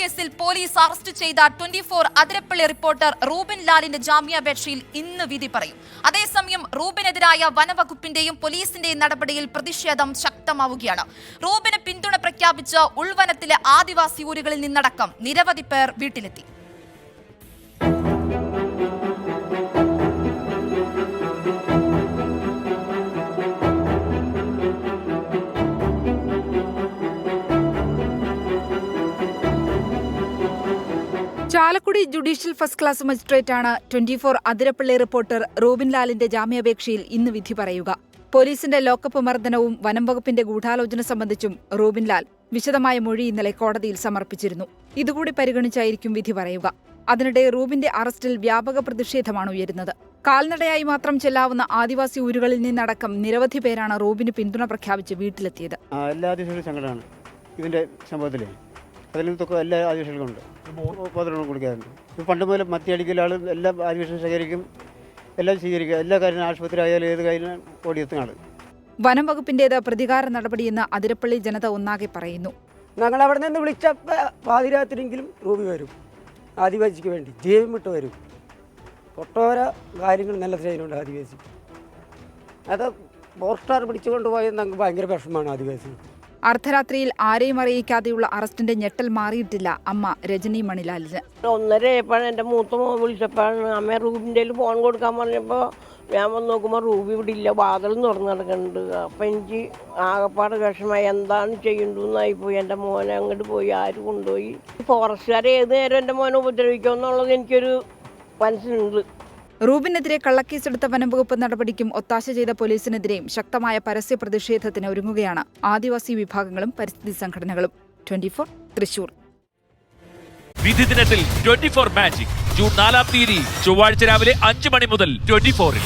കൊലക്കേസിൽ police arrest ചെയ്ത twenty four Athirappilly reporter Rubin ലാലിന്റെ ജാമ്യാപേക്ഷയിൽ ഇന്ന് വിധി പറയും. അതേസമയം റൂബിനെതിരായ വനവകുപ്പിന്റെയും പോലീസിന്റെയും നടപടിയിൽ പ്രതിഷേധം ശക്തമാവുകയാണ്. റൂബിന് പിന്തുണ പ്രഖ്യാപിച്ച ഉൾവനത്തിലെ ആദിവാസി ഊരുകളിൽ നിന്നടക്കം നിരവധി പേർ വീട്ടിലെത്തി. ചാലക്കുടി ജുഡീഷ്യൽ ഫസ്റ്റ് ക്ലാസ് മജിസ്ട്രേറ്റാണ് ട്വന്റി ഫോർ അതിരപ്പള്ളി റിപ്പോർട്ടർ റോബിൻലാലിന്റെ ജാമ്യാപേക്ഷയിൽ ഇന്ന് വിധി പറയുക. പോലീസിന്റെ ലോക്കപ്പ് മർദ്ദനവും വനം വകുപ്പിന്റെ ഗൂഢാലോചന സംബന്ധിച്ചും റോബിൻലാൽ വിശദമായ മൊഴി ഇന്നലെ കോടതിയിൽ സമർപ്പിച്ചിരുന്നു. ഇതുകൂടി പരിഗണിച്ചായിരിക്കും വിധി പറയുക. അതിനിടെ റൂബിന്റെ അറസ്റ്റിൽ വ്യാപക പ്രതിഷേധമാണ് ഉയരുന്നത്. കാൽനടയായി മാത്രം ചെല്ലാവുന്ന ആദിവാസി ഊരുകളിൽ നിന്നടക്കം നിരവധി പേരാണ് റൂബിന് പിന്തുണ പ്രഖ്യാപിച്ച് വീട്ടിലെത്തിയത്. എല്ലാ ആദിവാസികളും സങ്കടമാണ്. ഇതിന്റെ നിന്നൊക്കെ എല്ലാ ആദിവാസികളും ഉണ്ട്. ഉപദ്രവം കൊടുക്കാറുണ്ട്. ഇപ്പോൾ പണ്ട് മുതൽ മത്തിയടിക്കൽ ആൾ എല്ലാ ആദിവാസികളും ശേഖരിക്കും എല്ലാം സ്വീകരിക്കുക എല്ലാ കാര്യവും ആശുപത്രി ആയാലും ഏത് കാര്യം ഓടിയെത്തുന്ന ആൾ വനം വകുപ്പിന്റേത് പ്രതികാര നടപടിയെന്ന് അതിരപ്പള്ളി ജനത ഒന്നാകെ പറയുന്നു. ഞങ്ങൾ അവിടെ നിന്ന് വിളിച്ച പാതിരാത്രിയെങ്കിലും റൂബി വരും. ആദിവാസിക്ക് വേണ്ടി ജീവൻ വിട്ട് വരും. ഒട്ടോര കാര്യങ്ങൾ നല്ല ചെയ്യുന്നുണ്ട് ആദിവാസി. അത് ഫോർ സ്റ്റാർ പിടിച്ചുകൊണ്ട് പോയത് ഞങ്ങൾക്ക് ഭയങ്കര വിഷമമാണ് ആദിവാസി അർദ്ധരാത്രിയിൽ ആരെയും അറിയിക്കാതെയുള്ള അറസ്റ്റിന്റെ ഞെട്ടൽ മാറിയിട്ടില്ല അമ്മ രജനി മണിലാലിന്. ഒന്നര എന്റെ എന്റെ മൂത്ത മോൻ വിളിച്ചപ്പോഴാണ് അമ്മ റൂബിന്റെ ഫോൺ കൊടുക്കാൻ പറഞ്ഞപ്പോൾ ഞാൻ വന്ന് നോക്കുമ്പോൾ റൂബി ഇവിടെ ഇല്ല വാതിൽ തുറന്ന് നടക്കുന്നുണ്ട്. അപ്പം എനിക്ക് ആകപ്പാട് വിഷമമായി എന്താണ് ചെയ്യേണ്ടതെന്നായി പോയി. എന്റെ മോനെ അങ്ങോട്ട് പോയി ആര് കൊണ്ടുപോയി? ഫോറസ്റ്റുകാരെ ഏത് നേരം എന്റെ മോനെ ഉപദ്രവിക്കുമെന്നുള്ളത് എനിക്കൊരു മനസ്സിലുണ്ട് റൂബിനെതിരെ കള്ളക്കേസെടുത്ത വനംവകുപ്പ് നടപടിക്കും ഒത്താശ ചെയ്ത പോലീസിനെതിരെയും ശക്തമായ പരസ്യ പ്രതിഷേധത്തിന് ഒരുങ്ങുകയാണ് ആദിവാസി വിഭാഗങ്ങളും പരിസ്ഥിതി സംഘടനകളും. ട്വന്റി തൃശൂർ. വിധി ദിനത്തിൽ ട്വന്റി ഫോർ മാജിക്. ജൂൺ നാലാം തീയതി ചൊവ്വാഴ്ച രാവിലെ അഞ്ച് മണി മുതൽ ട്വന്റി ഫോറിൽ.